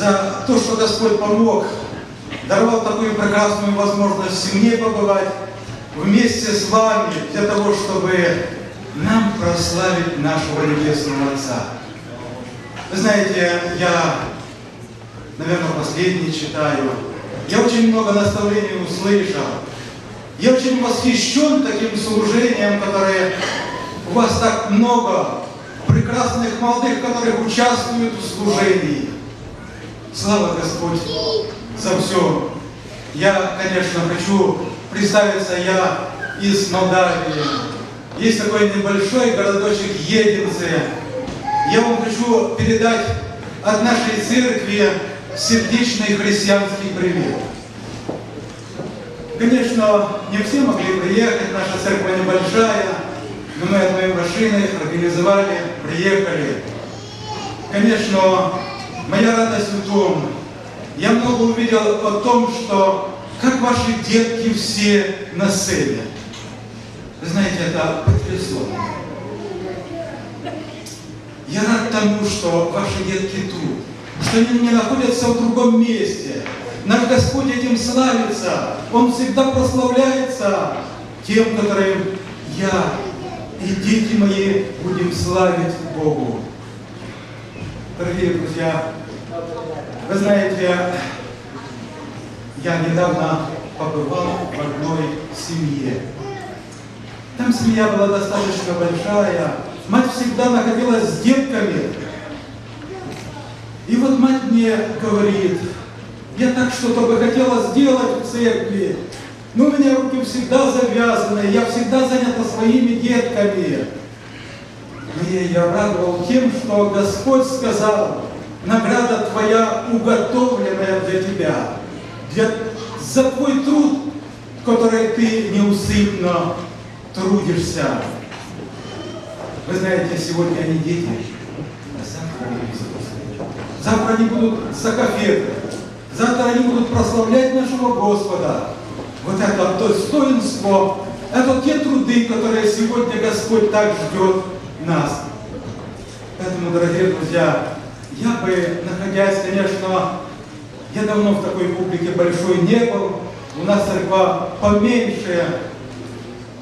за то, что Господь помог, даровал такую прекрасную возможность мне побывать вместе с вами для того, чтобы нам прославить нашего Небесного Отца. Вы знаете, я, наверное, последний читаю. Я очень много наставлений услышал. Я очень восхищен таким служением, которое у вас так много прекрасных молодых, которые участвуют в служении. Слава Господь за все. Я, конечно, хочу представиться, я из Молдавии. Есть такой небольшой городочек Единцы. Я вам хочу передать от нашей церкви сердечный христианский привет. Конечно, не все могли приехать, наша церковь небольшая, но мы одной машиной организовали, приехали. Конечно, моя радость в том, я много увидел о том, что как ваши детки все на сцене. Вы знаете, это потрясло. Я рад тому, что ваши детки тут, что они не находятся в другом месте. Наш Господь этим славится. Он всегда прославляется тем, которым я и дети мои будем славить Богу. Дорогие друзья, вы знаете, я недавно побывал в одной семье. Там семья была достаточно большая. Мать всегда находилась с детками. И вот мать мне говорит, я так что-то бы хотела сделать в церкви, но у меня руки всегда завязаны, я всегда занята своими детками. И я радовал тем, что Господь сказал, награда твоя уготовленная для тебя, для, за твой труд, который ты неусыпно трудишься. Вы знаете, сегодня они дети, а завтра они взрослые. Завтра они будут закафеты, завтра они будут прославлять нашего Господа. Вот это достоинство, это те труды, которые сегодня Господь так ждет нас. Поэтому, дорогие друзья, я бы, находясь, конечно, я давно в такой публике большой не был, у нас церква поменьше,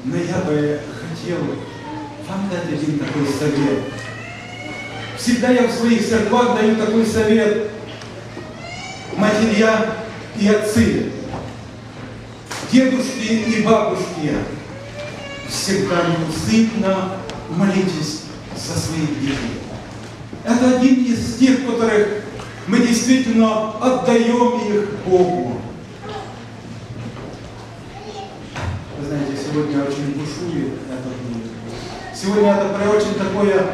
но я бы хотел вам дать один такой совет. Всегда я в своих церквах даю такой совет. Матерья и отцы, дедушки и бабушки, всегда неусыпно молитесь за своих детей. Это один из тех, которых мы действительно отдаем их Богу. Вы знаете, сегодня очень бушует этот мир. Сегодня это очень такое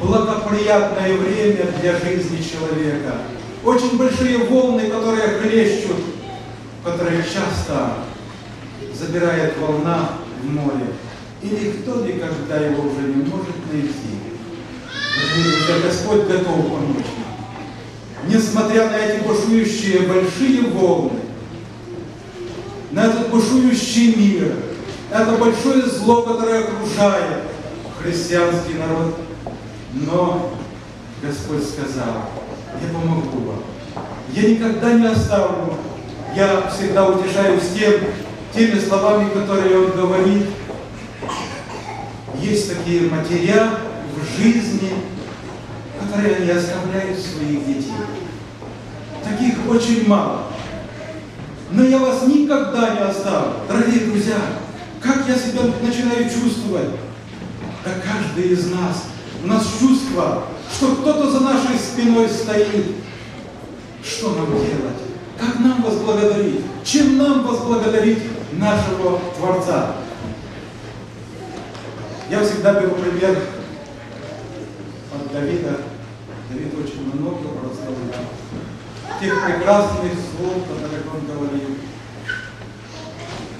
благоприятное время для жизни человека. Очень большие волны, которые хлещут, которые часто забирает волна в море. И никто никогда его уже не может найти. Друзья, Господь готов помочь нам. Несмотря на эти бушующие большие волны, на этот бушующий мир, это большое зло, которое окружает христианский народ. Но Господь сказал, я помогу вам. Я никогда не оставлю. Я всегда утешаюсь тем, теми словами, которые Он говорит. Есть такие матеря в жизни, которые не оставляют своих детей. Таких очень мало. Но я вас никогда не оставлю. Дорогие друзья, как я себя начинаю чувствовать? Да каждый из нас, у нас чувство, что кто-то за нашей спиной стоит. Что нам делать? Как нам возблагодарить? Чем нам возблагодарить нашего Творца? Я всегда беру пример от Давида. Давид очень много прославлял. Тех прекрасных слов, которые он говорил.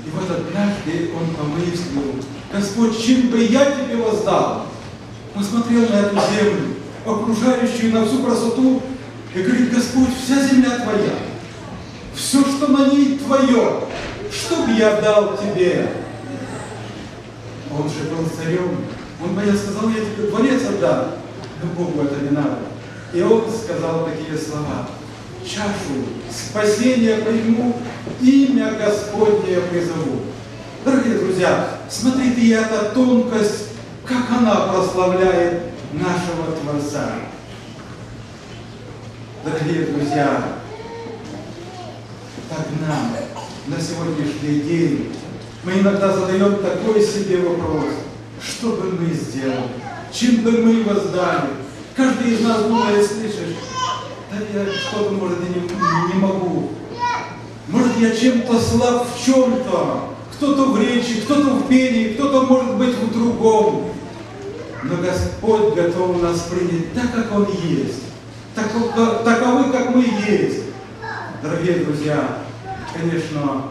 И вот однажды он помыслил, Господь, чем бы я тебе воздал? Посмотрел на эту землю, окружающую на всю красоту, и говорит, Господь, вся земля твоя. все, что на ней твое, что бы я дал тебе? Он же был царем. Он бы я сказал, я тебе дворец отдам. Но Богу это не надо. И он сказал такие слова. Чашу спасения приму, имя Господне призову. Дорогие друзья, смотрите, и эта тонкость, как она прославляет нашего Творца. Дорогие друзья, так нам на сегодняшний день мы иногда задаем такой себе вопрос, что бы мы сделали, чем бы мы воздали. Каждый из нас думает, слышишь, да я что-то, может, и не, не могу. Может, я чем-то слаб в чем-то. Кто-то в речи, кто-то в пении, кто-то, может быть, в другом. Но Господь готов нас принять так, как Он есть. Таковы, как мы есть. Дорогие друзья, конечно,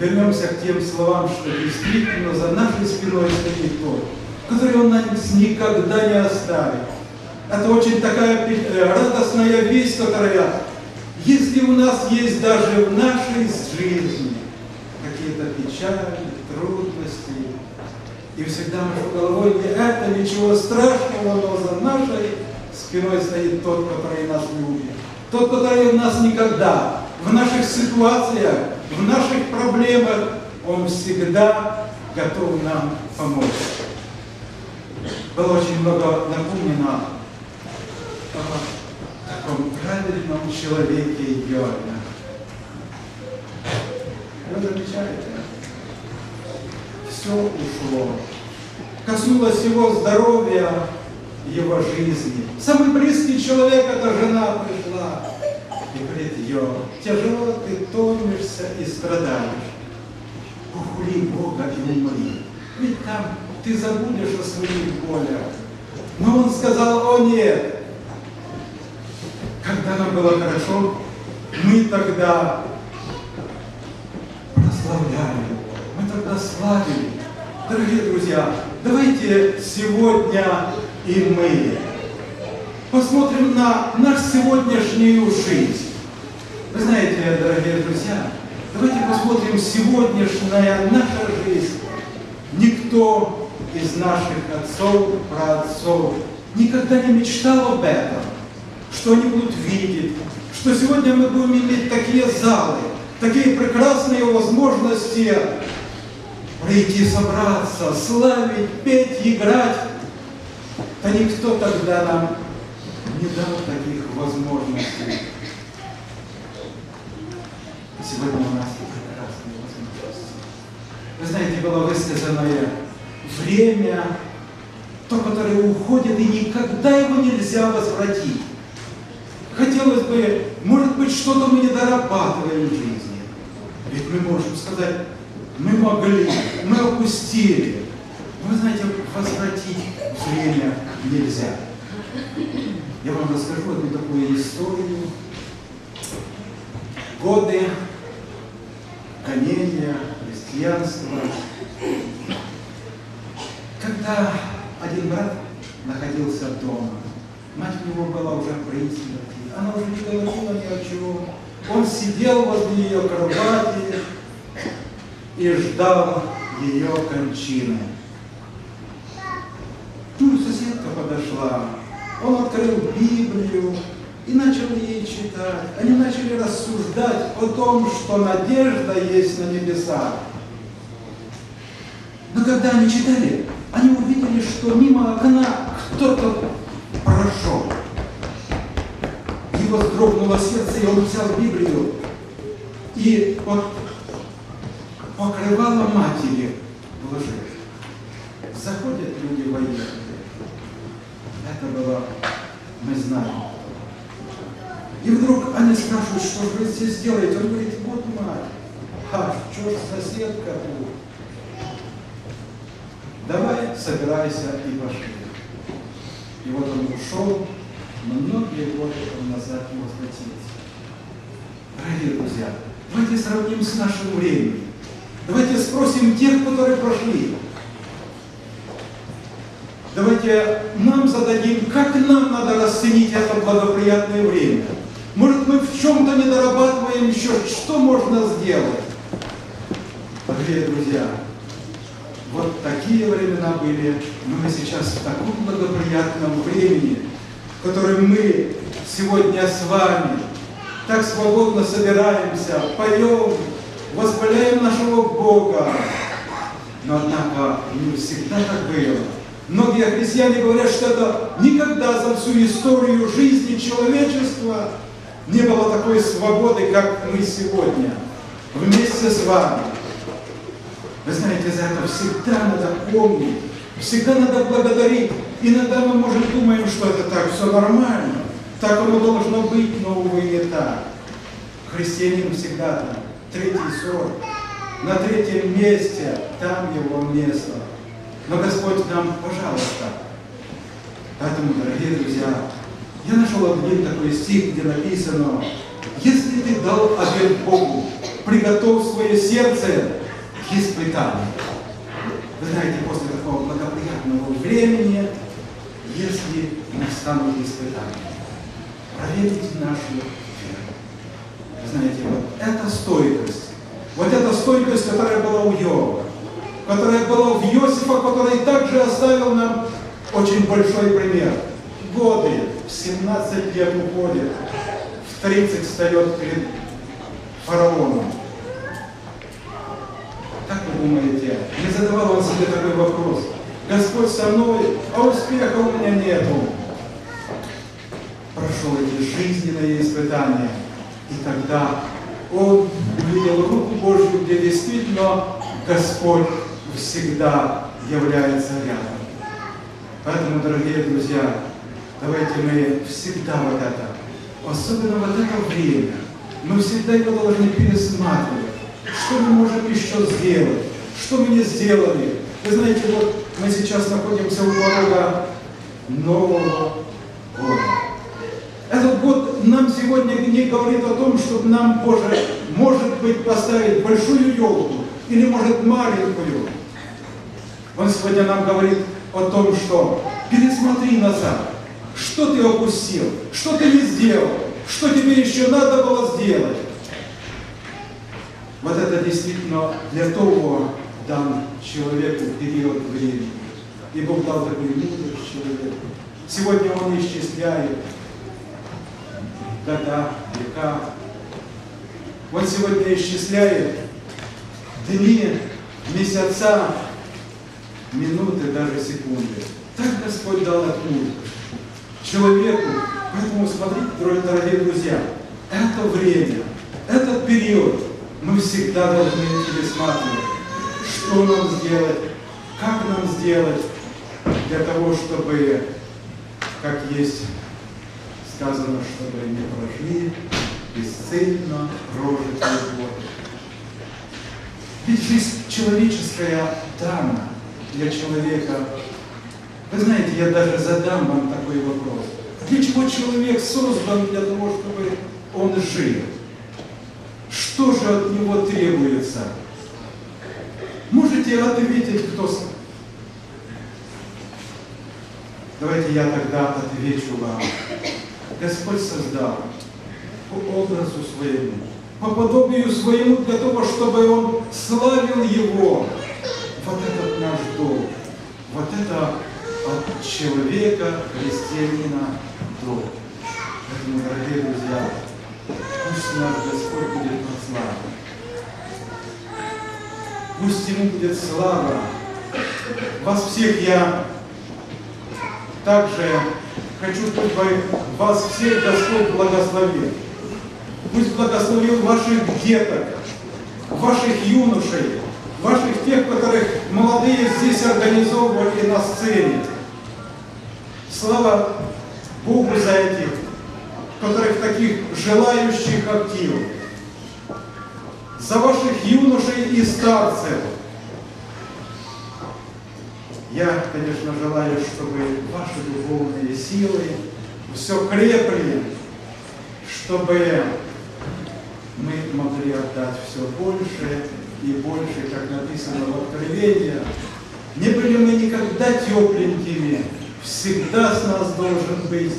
вернемся к тем словам, что действительно за нашей спиной стоит тот, который Он нас никогда не оставит. Это очень такая э, радостная весть, которая, если у нас есть даже в нашей жизни какие-то печали, трудности, и всегда нашу головой не это, ничего страшного, но за нашей спиной стоит тот, который нас любит. Тот, который нас никогда в наших ситуациях, в наших проблемах, Он всегда готов нам помочь. Было очень много напомнено о таком правильном человеке Йорна. Вы замечаете? Все ушло. Коснулось его здоровья, его жизни. Самый близкий человек, это жена пришла Йо, тяжело ты томишься и страдаешь. Похули Бога и умри. Ведь там ты забудешь о своих болях. Но он сказал, о нет, когда нам было хорошо, мы тогда прославляли, мы тогда славили. Дорогие друзья, давайте сегодня и мы посмотрим на нашу сегодняшнюю жизнь. Вы знаете, дорогие друзья, давайте посмотрим сегодняшняя наша жизнь. Никто из наших отцов, праотцов никогда не мечтал об этом что они будут видеть, что сегодня мы будем иметь такие залы, такие прекрасные возможности прийти, собраться, славить, петь, играть. Да никто тогда нам не дал таких возможностей. Сегодня у нас прекрасные возможности. Вы знаете, было высказанное время, то, которое уходит, и никогда его нельзя возвратить. Хотелось бы, может быть, что-то мы не дорабатываем в жизни. Ведь мы можем сказать, мы могли, мы опустили. Вы знаете, возвратить время нельзя. Я вам расскажу одну такую историю. Годы гонения, христианства. Когда один брат находился дома, мать у него была уже при смерти, она уже не говорила ни о чем. Он сидел возле ее кровати и ждал ее кончины. Ну, соседка подошла, он открыл Библию и начал ей читать. Они начали рассуждать о том, что надежда есть на небесах. Но когда они читали, они увидели, что мимо окна кто-то прошел него дрогнуло сердце, и он взял Библию и покрывало матери вложил. Заходят люди военные. Это было, мы знаем. И вдруг они спрашивают, что же вы здесь делаете? Он говорит, вот мать. А что ж соседка тут? Давай, собирайся и пошли. И вот он ушел, но многие годы назад не возвратились. Дорогие друзья, давайте сравним с нашим временем. Давайте спросим тех, которые прошли. Давайте нам зададим, как нам надо расценить это благоприятное время. Может, мы в чем-то не дорабатываем еще, что можно сделать? Дорогие друзья, вот такие времена были, но мы сейчас в таком благоприятном времени, в котором мы сегодня с вами так свободно собираемся, поем, восхваляем нашего Бога. Но однако не всегда так было. Многие христиане говорят, что это никогда за всю историю жизни человечества не было такой свободы, как мы сегодня, вместе с вами. Вы знаете, за это всегда надо помнить, всегда надо благодарить. Иногда мы, может, думаем, что это так, все нормально, так оно должно быть, но, увы, не так. Христианин всегда там, третий сорт, на третьем месте, там его место. Но Господь нам, пожалуйста. Поэтому, дорогие друзья, я нашел один такой стих, где написано, если ты дал обет Богу, приготовь свое сердце к испытанию. Вы знаете, после такого благоприятного времени, если настанут испытания, проверить нашу веру. Вы знаете, вот эта стойкость, вот эта стойкость, которая была у Йова, которая была в Иосифа, который также оставил нам очень большой пример. Годы, в 17 лет уходит, в 30 встает перед фараоном. Думаете, не задавал он себе такой вопрос? Господь со мной, а успеха у меня нету. Прошел эти жизненные испытания, и тогда он увидел руку Божью, где действительно Господь всегда является рядом. Поэтому, дорогие друзья, давайте мы всегда вот это, особенно вот это время, мы всегда его должны пересматривать. Что мы можем еще сделать? Что мы не сделали? Вы знаете, вот мы сейчас находимся у порога Нового года. Этот год нам сегодня не говорит о том, чтобы нам, Боже, может быть, поставить большую елку или, может, маленькую. Он сегодня нам говорит о том, что пересмотри назад, что ты опустил, что ты не сделал, что тебе еще надо было сделать. Вот это действительно для того дан человеку период времени. И Бог дал такую мудрость человеку. Сегодня он исчисляет года, века. Он сегодня исчисляет дни, месяца, минуты, даже секунды. Так Господь дал эту человеку. Поэтому смотрите, дорогие друзья, это время, этот период мы всегда должны пересматривать, что нам сделать, как нам сделать для того, чтобы, как есть сказано, чтобы не прожили бесцельно прожитый год. Ведь жизнь человеческая дана для человека. Вы знаете, я даже задам вам такой вопрос. Для чего человек создан для того, чтобы он жил? Что же от него требуется? Можете ответить, кто... Давайте я тогда отвечу вам. Господь создал по образу своему, по подобию своему, для того, чтобы Он славил Его. Вот этот наш долг, вот это от человека, христианина долг. Поэтому, дорогие друзья, пусть наш Господь будет прославлен. Пусть Ему будет слава. Вас всех я также хочу, чтобы вас всех Господь благословил. Пусть благословил ваших деток, ваших юношей, ваших тех, которых молодые здесь организовывали на сцене. Слава Богу за этих, которых таких желающих активов за ваших юношей и старцев. Я, конечно, желаю, чтобы ваши духовные силы все крепли, чтобы мы могли отдать все больше и больше, как написано в Откровении. Не были мы никогда тепленькими, всегда с нас должен быть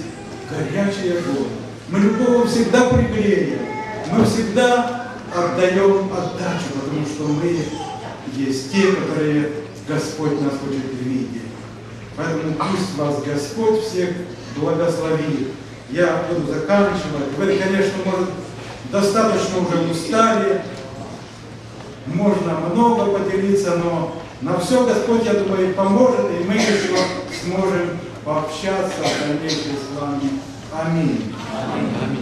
горячий огонь. Мы любого всегда пригреем, мы всегда отдаем отдачу, потому что мы есть те, которые Господь нас хочет видеть. Поэтому пусть вас Господь всех благословит. Я буду заканчивать. Вы, конечно, может, достаточно уже устали, можно много поделиться, но на все Господь, я думаю, поможет, и мы еще сможем пообщаться в дальнейшем с вами. Аминь. Аминь.